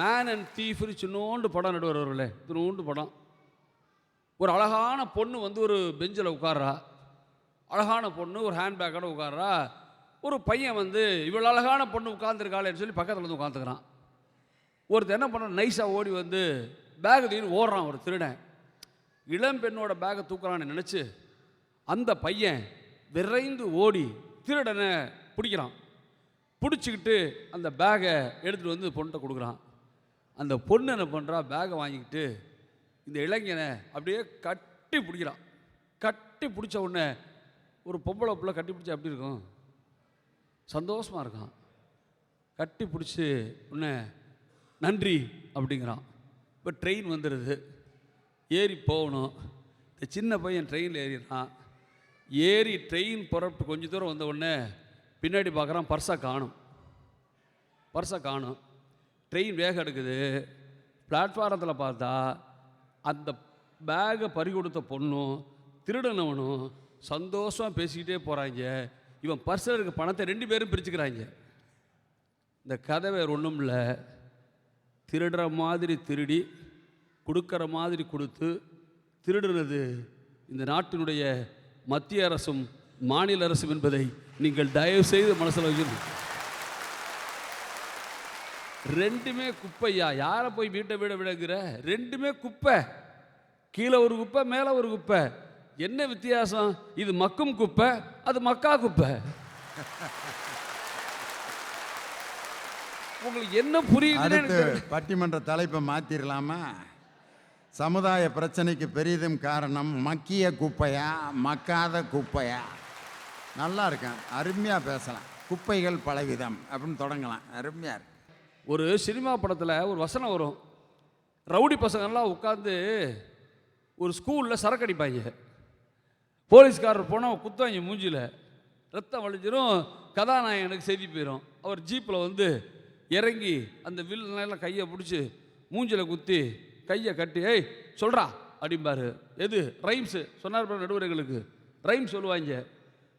Man and தீஃப்னு சின்னோண்டு படம் நடுவர் இத்தினோண்டு படம். ஒரு அழகான பொண்ணு வந்து ஒரு பெஞ்சில் உட்கார்றா. அழகான பொண்ணு ஒரு ஹேண்ட்பேக்கோட உட்கார்றா. ஒரு பையன் வந்து இவ்வளோ அழகான பொண்ணு உட்காந்துருக்காளேன்னு சொல்லி பக்கத்தில் வந்து உட்காந்துக்கிறான் ஒருத்தர் என்ன பண்ண நைஸாக ஓடி வந்து பேக் தூக்கின்னு ஓடுறான் ஒரு திருடன். இளம் பெண்ணோட பேக்கை தூக்குறான்னு நினச்சி அந்த பையன் விரைந்து ஓடி திருடனை பிடிக்கிறான். பிடிச்சிக்கிட்டு அந்த பேகை எடுத்துகிட்டு வந்து பொண்ணுகிட்ட கொடுக்குறான். அந்த பொண்ணு என்ன பண்ணுறா பேகை வாங்கிக்கிட்டு இந்த இளைஞனை அப்படியே கட்டி பிடிக்கிறான் கட்டி பிடிச்ச உடனே ஒரு பொம்பளை பிள்ளை கட்டி பிடிச்சா எப்படி இருக்கும்? சந்தோஷமாக இருக்கான். கட்டி பிடிச்சி உடனே நன்றி அப்படிங்கிறான். இப்போ ட்ரெயின் வந்துடுது ஏறி போகணும். இந்த சின்ன பையன் ட்ரெயினில் ஏறிடுறான். ஏறி ட்ரெயின் புறப்பட்டு கொஞ்ச தூரம் வந்த உடனே பின்னாடி பார்க்குறான் பர்ஸை காணும். பர்ஸை காணும். ட்ரெயின் வேகம் எடுக்குது. பிளாட்ஃபாரத்தில் பார்த்தா அந்த பேகை பறி கொடுத்த பொண்ணும் திருடனவனும் சந்தோஷமாக பேசிக்கிட்டே போகிறாங்க இவன் பர்சில் இருக்க பணத்தை ரெண்டு பேரும் பிரிச்சுக்கிறாங்க. இந்த கதை வேறு ஒன்றும் இல்லை. திருடுற மாதிரி திருடி கொடுக்குற மாதிரி கொடுத்து திருடுறது இந்த நாட்டினுடைய மத்திய அரசும் மாநில அரசும் என்பதை நீங்கள் தயவு செய்து மனசில் வைக்கணும் ரெண்டுமே குப்பையா? யாரை போய் வீட்டை விட விடுங்கிற ரெண்டுமே குப்பை. கீழே ஒரு குப்பை மேலே ஒரு குப்பை. என்ன வித்தியாசம்? இது மக்கும் குப்பை அது மக்கா குப்பை. உங்களுக்கு என்ன தெரியல. பட்டிமன்ற தலைப்பை மாத்திரலாமா? சமுதாய பிரச்சனைக்கு பெரிதும் காரணம் மக்கிய குப்பையா மக்காத குப்பையா? நல்லா இருக்கேன். அருமையாக பேசலாம். குப்பைகள் பலவிதம். அப்படின்னு தொடங்கலாம். அருமையாக இருக்கு. ஒரு சினிமா படத்தில் ஒரு வசனம் வரும். ரவுடி பசங்கள்லாம் உட்காந்து ஒரு ஸ்கூலில் சரக்கு அடிப்பாங்க போலீஸ்காரர் போனால் குத்தாங்க மூஞ்சியில் ரத்தம் வலிஞ்சிரும் கதாநாயகனுக்கு செய்தி போயிடும் அவர் ஜீப்பில் வந்து இறங்கி அந்த வில்லெல்லாம் கையை பிடிச்சி மூஞ்சில் குத்தி கையை கட்டி ஏய் சொல்கிறா அப்படிம்பாரு. எது? ரைம்ஸு. சொன்னார் பாரு நடுவர்களுக்கு ரைம் சொல்லுவாங்க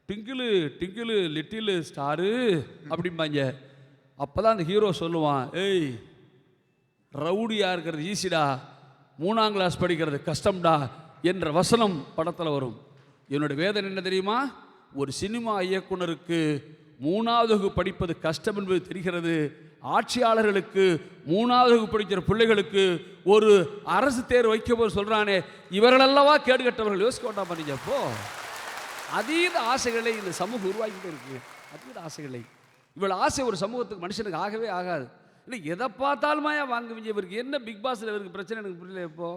டிங்கிளு டிங்கிளு லிட்டிலு ஸ்டாரு அப்படிம்பாங்க அப்போ தான் அந்த ஹீரோ சொல்லுவான் ஏய் ரவுடியாக இருக்கிறது ஈஸிடா மூணாம் கிளாஸ் படிக்கிறது கஷ்டம்டா என்ற வசனம் படத்தில் வரும். என்னோட வேதனை என்ன தெரியுமா? ஒரு சினிமா இயக்குனருக்கு மூணாவது வகுப்பு படிப்பது கஷ்டம் என்பது தெரிகிறது. ஆட்சியாளர்களுக்கு மூணாவது வகுப்பு படிக்கிற பிள்ளைகளுக்கு ஒரு அரசு தேர்வு வைக்க போது சொல்கிறானே இவர்களல்லவா கேடு கட்டவர்கள்? யோசிக்க வேண்டாம் பண்ணீங்க அப்போ அதீத ஆசைகளை இந்த சமூகம் உருவாக்கிட்டு இருக்கு. அதீத ஆசைகளை. இவ்வளோ ஆசை ஒரு சமூகத்துக்கு மனுஷனுக்கு ஆகவே ஆகாது. இல்லை எதை பார்த்தாலுமாயா வாங்குவீங்க? இவருக்கு என்ன பிக் பாஸில் இவருக்கு பிரச்சனை எனக்கு புரியல இப்போ.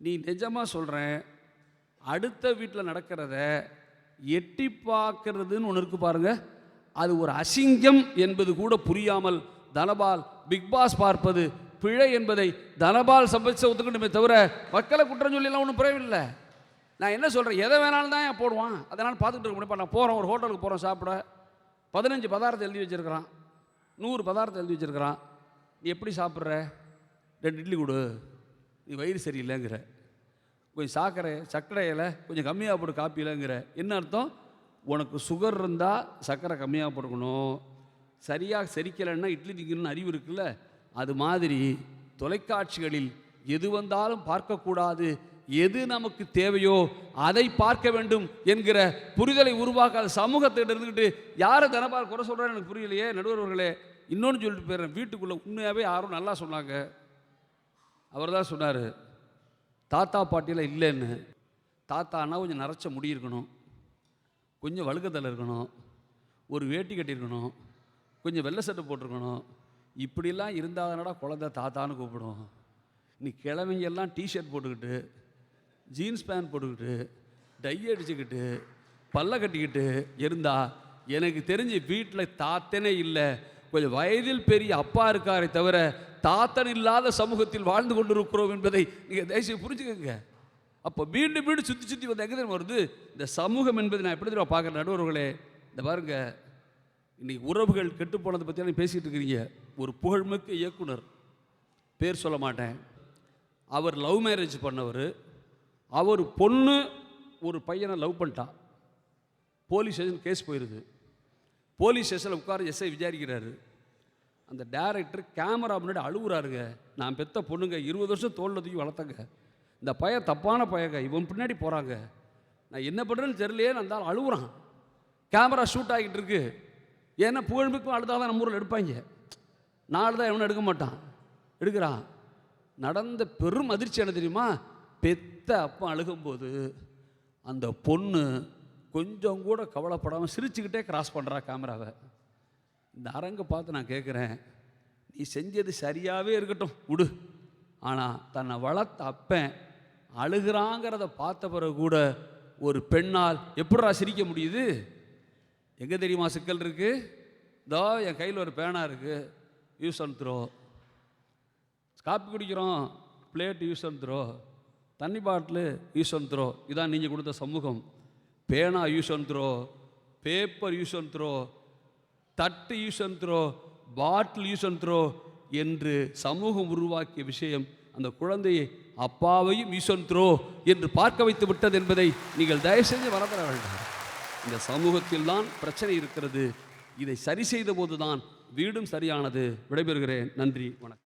நீ நிஜமாக சொல்கிறேன் அடுத்த வீட்டில் நடக்கிறத எட்டி பார்க்கறதுன்னு ஒன்று இருக்கு பாருங்க. அது ஒரு அசிங்கம் என்பது கூட புரியாமல் தனபால் பிக் பாஸ் பார்ப்பது பிழை என்பதை தனபால் சம்பவிச்ச ஒத்துக்கணுமே தவிர மக்களை குற்றம் சொல்லிலாம் ஒன்றும் குறைவில்லை நான் என்ன சொல்கிறேன் எதை வேணாலும் தான் ஏன் போடுவான்? அதனால் பார்த்துட்டு இருக்க முடியும்? நான் போகிறோம் ஒரு ஹோட்டலுக்கு போகிறோம் சாப்பிட. பதினஞ்சு பதார்த்தம் எழுதி வச்சுருக்கிறான். நூறு பதார்த்தம் எழுதி வச்சுருக்கிறான். நீ எப்படி சாப்பிட்ற? ரெண்டு இட்லி கொடு. நீ வயிறு சரியில்லைங்கிற. கொஞ்சம் சாக்கரை சர்க்கரையில் கொஞ்சம் கம்மியாக போடு காப்பியிலங்கிற என்ன அர்த்தம்? உனக்கு சுகர் இருந்தால் சர்க்கரை கம்மியாக போட்டுக்கணும். சரியாக செரிக்கலைன்னா இட்லி திங்கணும்னு அறிவு இருக்குல்ல? அது மாதிரி தொலைக்காட்சிகளில் எது வந்தாலும் பார்க்கக்கூடாது எது நமக்கு தேவையோ அதை பார்க்க வேண்டும் என்கிற புரிதலை உருவாக்காத சமூகத்திட்ட இருந்துக்கிட்டு யாரை தனபால் குறை சொல்கிறான்னு எனக்கு புரியலையே நடுவர்களே இன்னொன்று சொல்லிட்டு போயிடுறேன். வீட்டுக்குள்ளே உண்மையாகவே யாரும் நல்லா சொன்னாங்க. அவர் தான் சொன்னார் தாத்தா பாட்டியில் இல்லைன்னு. தாத்தானா கொஞ்சம் நரைச்ச முடி இருக்கணும். கொஞ்சம் வழுக்கத்தில் இருக்கணும். ஒரு வேட்டி கட்டியிருக்கணும் கொஞ்சம் வெள்ளை சட்டை போட்டிருக்கணும். இப்படிலாம் இருந்தாதனடா குழந்தை தாத்தான்னு கூப்பிடும். நீ கிழமைங்கெல்லாம் டிஷர்ட் போட்டுக்கிட்டு ஜீன்ஸ் பேண்ட் போட்டுக்கிட்டு டை அடிச்சுக்கிட்டு பல்ல கட்டிக்கிட்டு இருந்தால் எனக்கு தெரிஞ்சு வீட்டில் தாத்தனே இல்லை. கொஞ்சம் வயதில் பெரிய அப்பா இருக்காரே தவிர தாத்தன் இல்லாத சமூகத்தில் வாழ்ந்து கொண்டிருக்கிறோம் என்பதை நீங்கள் தயவுசெய்து புரிஞ்சுக்கோங்க. அப்போ மீண்டும் மீண்டும் சுற்றி சுற்றி வந்து எங்கே வருது? இந்த சமூகம் என்பதை நான் எப்படி தெரியும் பார்க்குற நடுவர்களே? இந்த பாருங்க இன்றைக்கி உறவுகள் கெட்டு போனதை பற்றி பேசிகிட்டு இருக்கிறீங்க. ஒரு புகழ்மிக்க இயக்குனர் பேர் சொல்ல மாட்டேன். அவர் லவ் மேரேஜ் பண்ணவர். அவர் பொண்ணு ஒரு பையனை லவ் பண்ணிட்டா. போலீஸ் ஸ்டேஷன் கேஸ் போயிடுது போலீஸ் ஸ்டேஷனில் உட்கார எஸ்ஐ விசாரிக்கிறாரு. அந்த டேரக்டர் கேமரா முன்னாடி அழுகுறாருங்க. நான் பெத்த பொண்ணுங்க இருபது வருஷம் தோல்ல தூக்கி வளர்த்தங்க. இந்த பையன் தப்பான பையங்க இவன் பின்னாடி போகிறாங்க நான் என்ன பண்ணுறேன்னு தெரியலையே நான் தான் அழுகுறான். கேமரா ஷூட் ஆகிட்டு இருக்கு. ஏன்னா புகழ்மிக்கும் அழுதாக தான் நம்ம ஊரில் எடுப்பாங்க. நாலு தான் எவனும் எடுக்க மாட்டான். எடுக்கிறான். நடந்த பெரும் அதிர்ச்சி என்ன தெரியுமா? பெத்த அப்பா அழுகும்போது அந்த பொண்ணு கொஞ்சம் கூட கவலைப்படாமல் சிரிச்சுக்கிட்டே கிராஸ் பண்ணுறா கேமராவை இந்த அரங்கை பார்த்து நான் கேட்குறேன் நீ செஞ்சது சரியாகவே இருக்கட்டும் விடு. ஆனால் தன்னை வளர்த்த அப்பன் அழுகிறாங்கிறத பார்த்த பிறகு கூட ஒரு பெண்ணால் எப்படா சிரிக்க முடியுது? எங்கே தெரியுமா சிக்கல் இருக்குது இதோ என் கையில் ஒரு பேனா இருக்குது யூஸ் அண்ட் த்ரோ காப்பி குடிக்கிறோம் பிளேட் யூஸ் அண்ட் த்ரோ தண்ணி பாட்டிலு யூஸ் த்ரோ இதான் நீங்கள் கொடுத்த சமூகம். பேனா use and throw paper use throw தட்டு use and throw bottle use and throw என்று சமூகம் உருவாக்கிய விஷயம் அந்த குழந்தையை அப்பாவையும் யூஸ் அண்ட் த்ரோ என்று பார்க்க வைத்து விட்டது என்பதை நீங்கள் தயவு செஞ்சு மறந்துட வேண்டாம். இந்த சமூகத்தில் தான் பிரச்சனை இருக்கிறது. இதை சரி செய்த போதுதான் வீடும் சரியானது. விடைபெறுகிறேன். நன்றி. வணக்கம்.